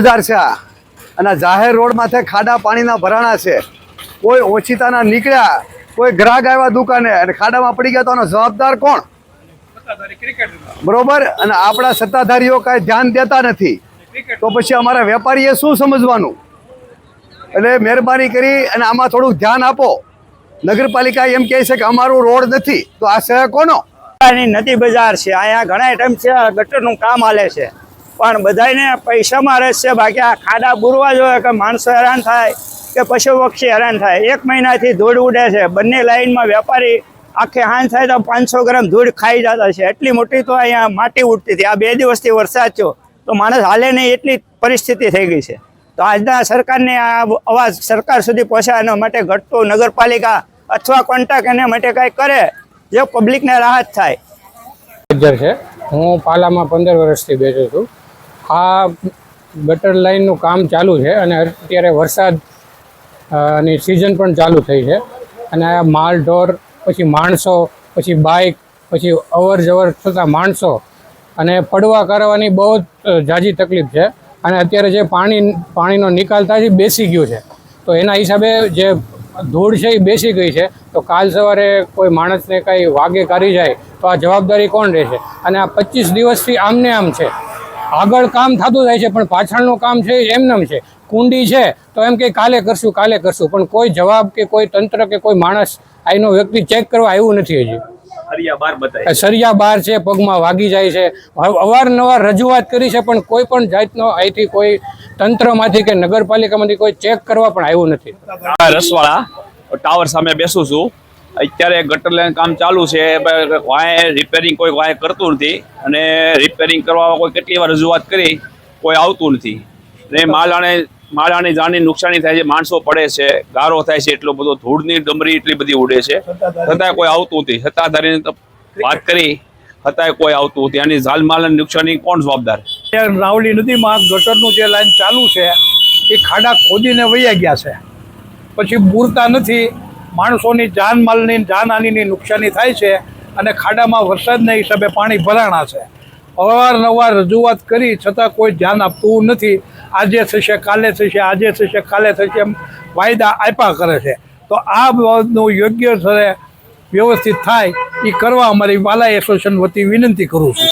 બજાર છે આ. અને જાહેર રોડ માથે ખાડા પાણીના ભરાણા છે. કોઈ ઓછીતાના નીકળ્યા કોઈ ગ્રાહક આવ્યા દુકાને અને ખાડામાં પડી ગયા તો આનો જવાબદાર કોણ? બરોબર? અને આપણા સત્તાધારીઓ કાંઈ ધ્યાન દેતા નથી. તો પછી અમારા વેપારીએ શું સમજવાનું? એટલે મહેરબાની કરી અને આમાં થોડુંક ધ્યાન આપો. નગરપાલિકા એમ કહે છે કે અમારું રોડ નથી. તો આ શહેર કોનો? નથી નદી બજાર છે. અહીંયા ઘણા ટાઈમ છે ગટરનું કામ હાલે છે. પણ બધાને પૈસામાં રસ છે. બાકી આ ખાડા બુરવા જોઈએ કે માણસો હેરાન થાય કે પશુ પક્ષી હેરાન થાય. એક મહિનાથી ધૂળ ઉડે છે. બંને લાઇનમાં વેપારી આખે હાન થાય તો પાંચસો ગ્રામ ધૂળ ખાઈ જતા છે. એટલી મોટી તો અહીંયા માટી ઉડતી હતી. આ બે દિવસથી વરસાદ થયો. તો માણસ હાલે નહીં એટલી પરિસ્થિતિ થઈ ગઈ છે. તો આજના સરકારને આ અવાજ સરકાર સુધી પહોંચે એના માટે ઘટતો નગરપાલિકા અથવા કોન્ટ્રાક્ટ એના માટે કાંઈ કરે, જે પબ્લિકને રાહત થાય. છે. હું પાલામાં પંદર વર્ષથી બેઠું છું. આ ગટર લાઇનનું કામ ચાલુ છે અને અત્યારે વરસાદની સિઝન પણ ચાલુ થઈ છે. અને આ માલ ઢોર, પછી માણસો, પછી બાઇક પછી અવર જવર થતા માણસો અને પડવા કરવાની બહુ જ ઝાઝી તકલીફ છે. અને અત્યારે જે પાણી, પાણીનો નિકાલ થાય છે બેસી ગયું છે. તો એના હિસાબે જે ધૂળ છે એ બેસી ગઈ છે. તો કાલ સવારે કોઈ માણસને કંઈ વાગે કરી જાય તો આ જવાબદારી કોણ રહેશે? અને આ પચીસ દિવસથી આમને આમ છે. આગળ કામ થતું જાય છે પણ પાછળનું કામ છે એમનેમ છે. કુંડી છે તો એમ કે કાલે કરશું કાલે કરશું. પણ કોઈ જવાબ કે કોઈ તંત્ર કે કોઈ માણસ આઈનો વ્યક્તિ ચેક કરવા આવ્યું નથી હજી. સરિયા બાર છે પગમાં વાગી જાય છે. અવારનવાર રજૂઆત કરી છે પણ કોઈ પણ જાતનો અહીંથી કોઈ તંત્રમાંથી કે નગરપાલિકામાંથી કોઈ ચેક કરવા પણ આવ્યું નથી. રસવાળા ટાવર સામે બેસું છું. અત્યારે ગટર લાઈન કામ ચાલુ છે વાય રિપેરિંગ કોઈ વાય કરતું નથી. અને રિપેરિંગ કરવા કોઈ કેટલી વાર રજૂઆત કરી, કોઈ આવતું નથી. ને માલાને માળાની જાનની નુકસાની થાય છે, માણસો પડે છે, ગારો થાય છે, એટલો બધો ધૂળની ડમરી એટલી બધી ઉડે છે. છતાંય કોઈ આવતું નથી. સત્તાધારીને વાત કરી, છતાંય કોઈ આવતું નથી. આની જાનમાલની નુકસાની કોણ જવાબદાર? રાવલી નદીમાં ગટરનું જે લાઈન ચાલુ છે, એ ખાડા ખોદીને વૈયા ગયા છે. પછી બૂરતા નથી. માણસોની જાનમાલની જાનહાનિની નુકસાની થાય છે અને ખાડામાં વરસાદના હિસાબે પાણી ભરાણા છે. અવારનવાર રજૂઆત કરી, છતાં કોઈ ધ્યાન આપતું નથી. આજે થશે, કાલે થશે, આજે થશે, કાલે થશે એમ વાયદા આપ્યા કરે છે. તો આ બાબતનું યોગ્ય સ્તરે વ્યવસ્થિત થાય એ કરવા અમારી વાલા એસોસિએશન વતી વિનંતી કરું છું.